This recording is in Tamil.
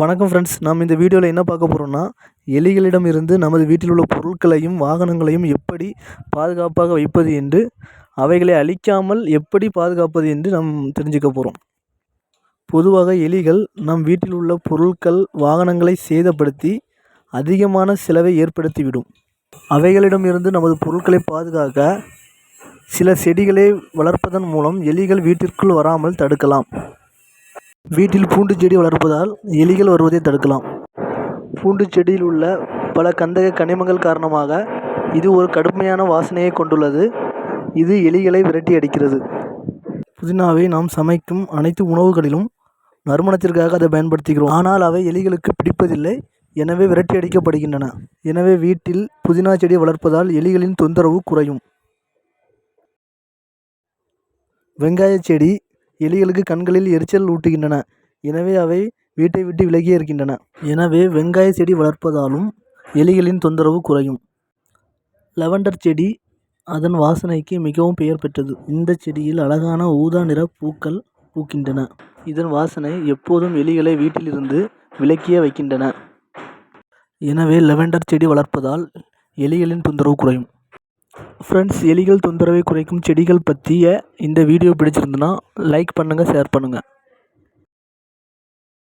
வணக்கம் ஃப்ரெண்ட்ஸ் நாம் இந்த வீடியோவில் என்ன பார்க்க போகிறோம்னா எலிகளிடம் இருந்து நமது வீட்டில் உள்ள பொருட்களையும் வாகனங்களையும் எப்படி பாதுகாப்பாக வைப்பது என்று அவைகளை அழிக்காமல் எப்படி பாதுகாப்பது என்று நாம் தெரிஞ்சுக்க போகிறோம் பொதுவாக எலிகள் நம் வீட்டில் உள்ள பொருட்கள் வாகனங்களை சேதப்படுத்தி அதிகமான செலவை ஏற்படுத்திவிடும். அவைகளிடம் இருந்து நமது பொருட்களை பாதுகாக்க சில செடிகளை வளர்ப்பதன் மூலம் எலிகள் வீட்டிற்குள் வராமல் தடுக்கலாம். வீட்டில் பூண்டு செடி வளர்ப்பதால் எலிகள் வருவதை தடுக்கலாம். பூண்டு செடியில் உள்ள பல கந்தக கனிமங்கள் காரணமாக இது ஒரு கடுமையான வாசனையை கொண்டுள்ளது. இது எலிகளை விரட்டி அடிக்கிறது. புதினாவை நாம் சமைக்கும் அனைத்து உணவுகளிலும் நறுமணத்திற்காக அதை பயன்படுத்துகிறோம். ஆனால் அவை எலிகளுக்கு பிடிப்பதில்லை எனவே விரட்டி அடிக்கப்படுகின்றன. எனவே வீட்டில் புதினா செடி வளர்ப்பதால் எலிகளின் தொந்தரவு குறையும். வெங்காய செடி எலிகளுக்கு கண்களில் எரிச்சல் ஊட்டுகின்றன. எனவே அவை வீட்டை விட்டு விலகியே இருக்கின்றன. எனவே வெங்காய செடி வளர்ப்பதாலும் எலிகளின் தொந்தரவு குறையும். லெவண்டர் செடி அதன் வாசனைக்கு மிகவும் பெயர் பெற்றது. இந்த செடியில் அழகான ஊதா நிற பூக்கள் பூக்கின்றன. இதன் வாசனை எப்போதும் எலிகளை வீட்டிலிருந்து விலக்கியே வைக்கின்றன. எனவே லெவண்டர் செடி வளர்ப்பதால் எலிகளின் தொந்தரவு குறையும். ஃப்ரெண்ட்ஸ் எலிகள் தொந்தரவை குறைக்கும் செடிகள் பற்றிய இந்த வீடியோ பிடிச்சிருந்துன்னா லைக் பண்ணுங்கள் ஷேர் பண்ணுங்கள்